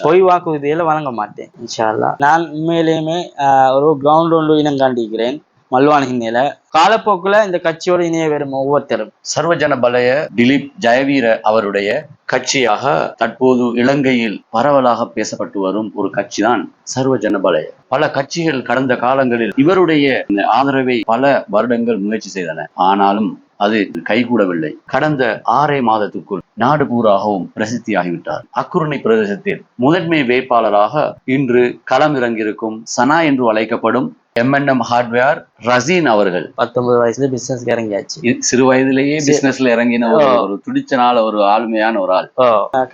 பொய் வாக்குறுதியில வழங்க மாட்டேன் இன்ஷா அல்லாஹ் நான் உண்மையிலேயுமே ஆஹ், ஒரு கிரவுண்ட் ஒன்று இனம் காண்டிருக்கிறேன் மல்வானகின்னையில காலப்போக்குல இந்த கட்சியோட இணைய வரும் ஒவ்வொருத்தரும். சர்வஜன பலய திலீப் ஜெயவீர அவருடைய கட்சியாக தற்போது இலங்கையில் பரவலாக பேசப்பட்டு வரும் ஒரு கட்சி தான் சர்வஜன பலய. பல கட்சிகள் கடந்த காலங்களில் இவருடைய இந்த ஆதரவை பல வருடங்கள் முயற்சி செய்தன. ஆனாலும் அது கைகூடவில்லை. கடந்த ஆறே மாதத்துக்குள் நாடு பூராகவும் பிரசித்தியாகிவிட்டார். அக்குருணை பிரதேசத்தில் முதன்மை வேட்பாளராக இன்று களம் இறங்கியிருக்கும் சனா என்று அழைக்கப்படும் எம்என்எம் ஹார்ட்வேர் ரசீன் அவர்கள். பத்தொன்பது வயசுல பிசினஸ் இறங்கியாச்சு. சிறு வயதிலேயே பிசினஸ்ல இறங்கின ஒரு. ஒரு துடிச்சனால ஒரு ஆளுமையான ஒரு ஆள்.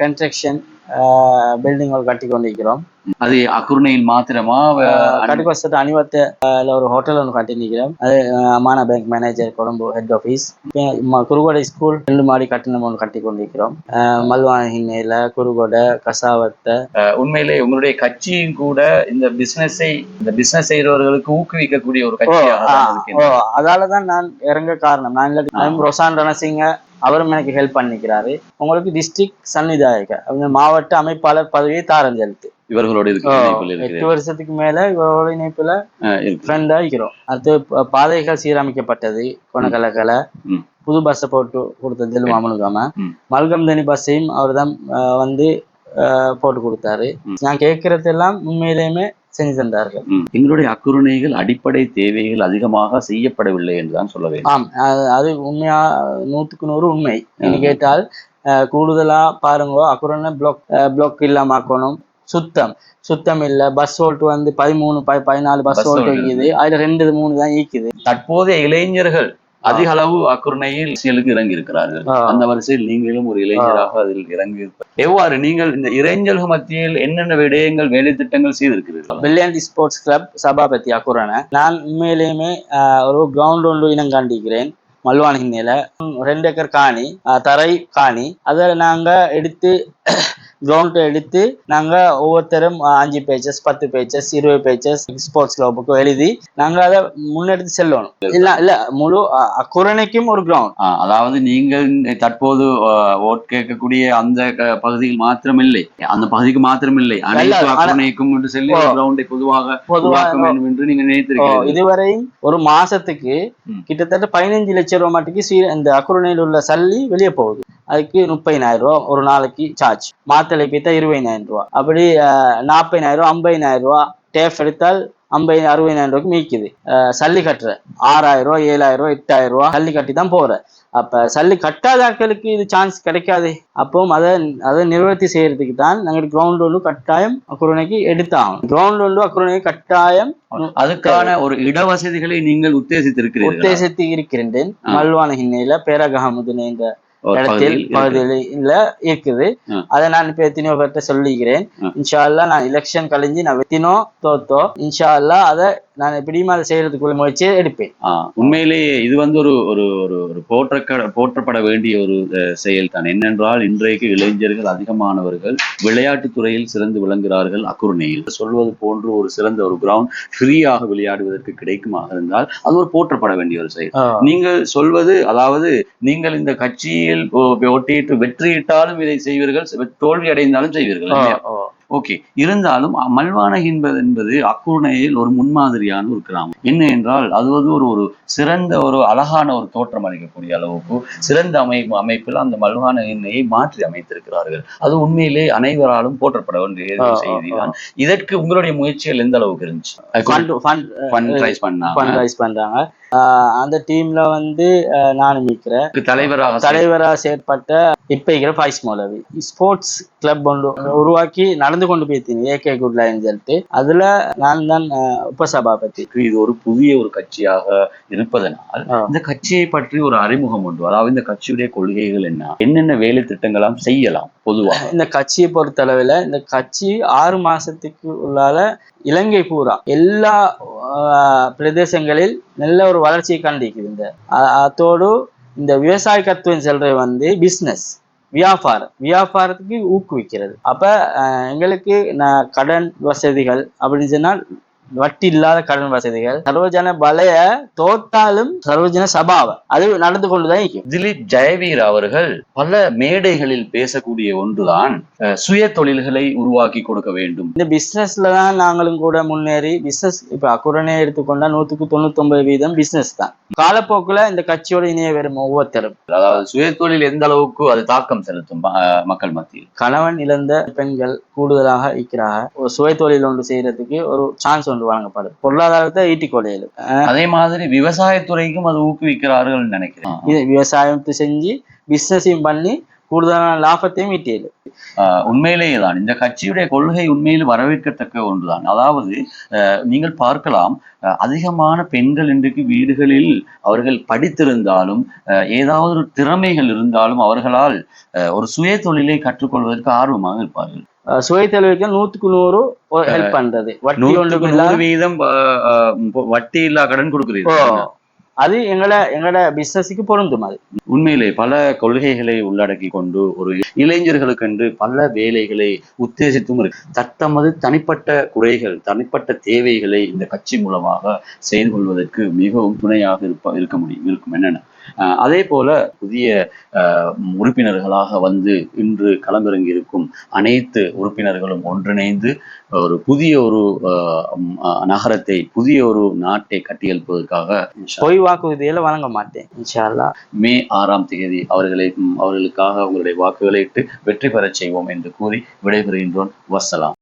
கன்ஸ்ட்ரக்ஷன் பில்டிங் கட்டி கொண்டிருக்கிறோம் அது அக்குருணையில் மாத்திரமா? வ- கடிபஸ்தட் அணிவத்த ஒரு ஹோட்டல் ஒன்று கட்டி நிற்கிறோம் அது அஹ், Amana bank manager Colombo head office Kurugoda school ரெண்டு மாடி கட்டிடம் ஒன்று கட்டி கொண்டிருக்கிறோம். மல்வாகினையில குருகோடை கசாவத்தை. உண்மையிலே உங்களுடைய கட்சியும் கூட இந்த பிசினஸை இந்த பிசினஸ் செய்யறவர்களுக்கு ஊக்குவிக்கக்கூடிய ஒரு ஓ, கட்சியாக ஆ, தான் ஓ, இருக்கின்றது. அதால தான் நான் இறங்க காரணம். நான் இல்லாட்டி ரொசான் ரணசிங்க அவரும் எனக்கு ஹெல்ப் பண்ணிக்கிறாரு. உங்களுக்கு டிஸ்ட்ரிக்ட் சன்னிதாயக மாவட்ட அமைப்பாளர் பதவியை தாரம் செலுத்து இவர்களோட எட்டு வருஷத்துக்கு மேல இவரோட இணைப்புல. ஃப்ரெண்டா இருக்கிறோம். அடுத்து பாதைகள் சீரமைக்கப்பட்டது கொணக்கலக்கல. புது பஸ்ஸை போட்டு கொடுத்தது மாமனுக்காம. மல்கம் தனி பஸ்ஸையும் அவர் தான் வந்து போட்டு கொடுத்தாரு. நான் கேட்கறதெல்லாம் உண்மையிலேயுமே செஞ்சு தந்தார்கள். எங்களுடைய அக்குருணைகள் அடிப்படை தேவைகள் அதிகமாக செய்யப்படவில்லை என்றுதான் சொல்ல வேண்டும். ஆம் அது உண்மையா நூற்றுக்கு நூறு உண்மை. கேட்டால் கூடுதலா பாருங்க அக்குறன பிளாக் பிளாக் இல்லாம ஆக்கணும். சுத்தம். சுத்தம் இல்ல பஸ் ஓட்டு வந்து பதிமூணு பதினாலு பஸ் ஓட்டு இருக்குது அதுல ரெண்டு மூணு தான் ஈக்குது தற்போதைய இளைஞர்கள் அதிக அளவு அக்குருணையில் அரசியலுக்கு இறங்கி இருக்கிறார்கள். அந்த வரிசையில் நீங்களும் ஒரு இளைஞராக அதில் இறங்கி எவ்வாறு நீங்கள் இந்த இளைஞர்கள் மத்தியில் என்னென்ன விடயங்கள் வேலை திட்டங்கள் செய்திருக்கிறீர்கள்? Brilliant sports club Sabapathy Akurana நான் உண்மையிலேயுமே ஒரு கிரவுண்ட் ஒன்று இனம் காண்டிக்கிறேன். மல்வானகிண்ணில ரெண்டு ஏக்கர் காணி தரை காணி. அதை நாங்க எடுத்து கிரவுண்ட் எடுத்து நாங்க ஒவ்வொருத்தரும் அஞ்சு பேச்சஸ் பத்து பேச்சஸ் இருபது பேச்சஸ் ஸ்போர்ட்ஸ் கிளப்புக்கு எழுதி நாங்க அதை முன்னெடுத்து செல்லணும். இல்ல இல்ல முழு ஆஹ், அக்குரணைக்கும் ஒரு கிரவுண்ட் அதாவது நீங்கள் தற்போது ஓட் கேட்கக்கூடிய அந்த பகுதியில் மாத்திரமில்லை. அந்த பகுதிக்கு மாத்திரமில்லை. அனைத்து அக்குணைக்கும் என்று சொல்லி. கிரவுண்டை பொதுவாக பொதுவாக வேண்டும் என்று நீங்கள் ஓ, நினைத்திருக்கிறீர்கள் இதுவரையும் ஒரு மாசத்துக்கு. கிட்டத்தட்ட பதினஞ்சு லட்சம் ரூபாய் மட்டுக்கு இந்த அக்குரணையில் உள்ள சல்லி வெளியே போகுது. அதுக்கு முப்பதினாயிரம் ரூபா ஒரு நாளைக்கு சார்ஜ் மாத்தளை பீத்தா இருபதினாயிரம் ரூபா. அப்படி நாற்பதினாயிரம் ரூபா ஐம்பதினாயிரம் ரூபா டேஃப் எடுத்தால் ஐம்பது அறுபதினாயிரம் ரூபாய்க்கு மீக்குது. சல்லி கட்டுற. ஆறாயிரம் ரூபா ஏழாயிரம் ரூபா எட்டாயிரம் ரூபா சல்லி கட்டி தான் போற. அப்ப சல்லி கட்டாத ஆட்களுக்கு இது சான்ஸ் கிடைக்காது. அப்போ அதை அதை நிவர்த்தி செய்யறதுக்கு தான் நாங்கள் கிரவுண்ட் ஒன்று கட்டாயம் அக்குரணைக்கு எடுத்தாகணும். கிரவுண்ட் ஒன்று அக்குரணைக்கு கட்டாயம் அதுக்கான ஒரு இடவசதிகளை நீங்கள் உத்தேசித்திருக்கிறீர்கள்? உத்தேசத்து இருக்கின்றேன். மல்வான ஹிண்ணையில பேரகமுதுன இந்த இடத்தில் பகுதியில் இருக்குது. அதை நான் இப்ப எத்தனையோ பேர்ட்ட சொல்லிக்கிறேன். இன்ஷா அல்லாஹ் நான் எலெக்ஷன் கழிஞ்சு நான் வெத்தினோ தோத்தோ இன்ஷா அல்லாஹ் அதை நான் எப்படியும் அதை செய்யறதுக்குள்ள முயற்சியை எடுப்பேன். ஆ, உண்மையிலேயே இது வந்து ஒரு ஒரு ஒரு ஒரு போற்றக்க போற்றப்பட வேண்டிய ஒரு செயல் தான். என்னென்றால் இன்றைக்கு இளைஞர்கள் அதிகமானவர்கள் விளையாட்டுத் துறையில் சிறந்து விளங்குகிறார்கள் அக்குருணையில் சொல்வது போன்று ஒரு சிறந்த ஒரு கிரவுண்ட் ஃப்ரீயாக விளையாடுவதற்கு கிடைக்குமாக இருந்தால் அது ஒரு போற்றப்பட வேண்டிய ஒரு செயல். நீங்கள் சொல்வது அதாவது நீங்கள் இந்த கட்சியில் போட்டியிட்டு வெற்றியிட்டாலும் இதை செய்வீர்கள் தோல்வி அடைந்தாலும் செய்வீர்கள் இல்லையா? ஓகே. இருந்தாலும் அ- மல்வான என்பது என்பது அக்குருணையில் ஒரு முன்மாதிரியான ஒரு கிராமம். என்ன என்றால் அது வந்து ஒரு ஒரு சிறந்த ஒரு அழகான ஒரு தோற்றம் அளிக்கக்கூடிய அளவுக்கு சிறந்த அமைப்பு அமைப்பில் அந்த மல்வான எண்ணெயை மாற்றி அமைத்திருக்கிறார்கள். அது உண்மையிலே அனைவராலும் போற்றப்பட வேண்டிய ஒரு செய்திதான். இதற்கு உங்களுடைய முயற்சிகள் எந்த அளவுக்கு இருந்துச்சு? ஃபண்ட் ரைஸ் பண்ணா ஃபண்ட் ரைஸ் பண்றாங்க. அந்த டீம்ல வந்து நானும் இருக்கிறேன் தலைவராக தலைவராக செயற்பட்ட இப்ப இருக்கிற ஃபைஸ் மௌலவி ஸ்போர்ட்ஸ் கிளப் ஒன்று உருவாக்கி நடந்து கொண்டு போயிருந்தீங்க ஏகே குட் லைன் சொல்லிட்டு. அதுல நான் தான் உபசபாபதி. இது ஒரு புதிய ஒரு கட்சியாக இருப்பதனால். இந்த கட்சியை பற்றி ஒரு அறிமுகம் உண்டு. அதாவது இந்த கட்சியுடைய கொள்கைகள் என்ன? என்னென்ன வேலை திட்டங்களாம் செய்யலாம் பொதுவாக இந்த கட்சியை பொறுத்தளவில் இந்த கட்சி ஆறு மாசத்துக்கு உள்ளால இலங்கை பூரா எல்லா பிரதேசங்களில் நல்ல ஒரு வளர்ச்சியை கண்டிக்குது இந்த. அ- அத்தோடு இந்த விவசாய கத்துவம் செல்றது வந்து பிஸ்னஸ் வியாபாரம். வியாபாரத்துக்கு ஊக்குவிக்கிறது. அப்ப எங்களுக்கு நான் கடன் வசதிகள் அப்படின்னு சொன்னால் வட்டி இல்லாத கடன் வசதிகள் சர்வஜன பலைய தோத்தாலும் சர்வஜன சபாவை. அது நடந்து கொண்டுதான் திலீப் ஜெயவீர் அவர்கள் பல மேடைகளில் பேசக்கூடிய ஒன்றுதான் சுய தொழில்களை உருவாக்கி கொடுக்க வேண்டும். இந்த பிசினஸ்ல தான் நாங்களும் கூட முன்னேறி பிசினஸ் இப்ப அக்குரனே எடுத்துக்கொண்டா நூத்துக்கு தொண்ணூத்தி ஒன்பது வீதம் பிசினஸ் தான். காலப்போக்குல இந்த கட்சியோட இணைய வரும் ஒவ்வொருத்தரும். அதாவது சுய தொழில் எந்த அளவுக்கு அது தாக்கம் செலுத்தும் மக்கள் மத்தியில்? கணவன் இழந்த பெண்கள் கூடுதலாக இருக்கிறாங்க ஒரு சுய தொழில் ஒன்று செய்யறதுக்கு ஒரு சான்ஸ் ஒன்று வழங்கப்படும் பொருளாதாரத்தை ஈட்டிக் கொள்ளையிலும் அதே மாதிரி விவசாயத்துறைக்கும் அது ஊக்குவிக்கிறார்கள் நினைக்கிறேன். இது விவசாயத்தை செஞ்சு பிசினஸையும் பண்ணி கூடுதலான லாபத்தையும் ஈட்டியலும் ஆஹ் உண்மையிலேயே தான். இந்த கட்சியுடைய கொள்கை உண்மையில் வரவேற்கத்தக்க ஒன்றுதான். அதாவது நீங்கள் பார்க்கலாம் அதிகமான பெண்கள் இன்றைக்கு வீடுகளில் அவர்கள் படித்திருந்தாலும் ஏதாவது ஒரு திறமைகள் இருந்தாலும் அவர்களால் ஒரு சுய தொழிலை கற்றுக்கொள்வதற்கு ஆர்வமாக இருப்பார்கள். சுய தொழிலுக்கு நூத்துக்கு நூறு ஹெல்ப் பண்றது. வட்டி நூறு வீதம் வட்டி இல்லா கடன் ஓ, கொடுக்கிறீர்கள் அது எங்களோட எங்களோட பிசினஸுக்கு பொருந்தும் அது. உண்மையிலே பல கொள்கைகளை உள்ளடக்கி கொண்டு ஒரு இளைஞர்களுக்கென்று பல வேலைகளை உத்தேசித்தும் இருக்கு. தத்தமது தனிப்பட்ட குறைகள் தனிப்பட்ட தேவைகளை இந்த கட்சி மூலமாக செய்து கொள்வதற்கு மிகவும் துணையாக இருப்ப இருக்க முடியும் இருக்கும். என்னென்ன? அதே போல புதிய அஹ், உறுப்பினர்களாக வந்து இன்று களமிறங்கி இருக்கும் அனைத்து உறுப்பினர்களும் ஒன்றிணைந்து ஒரு புதிய ஒரு நகரத்தை புதிய ஒரு நாட்டை கட்டியெழுப்பதற்காக பொய் வாக்குறுதியில வழங்க மாட்டேன் இன்ஷா அல்லாஹ் மே ஆறாம் தேதி அவர்களை அவர்களுக்காக உங்களுடைய வாக்குகளை இட்டு வெற்றி பெறச் செய்வோம் என்று கூறி விடைபெறுகின்றோம். வசலாம்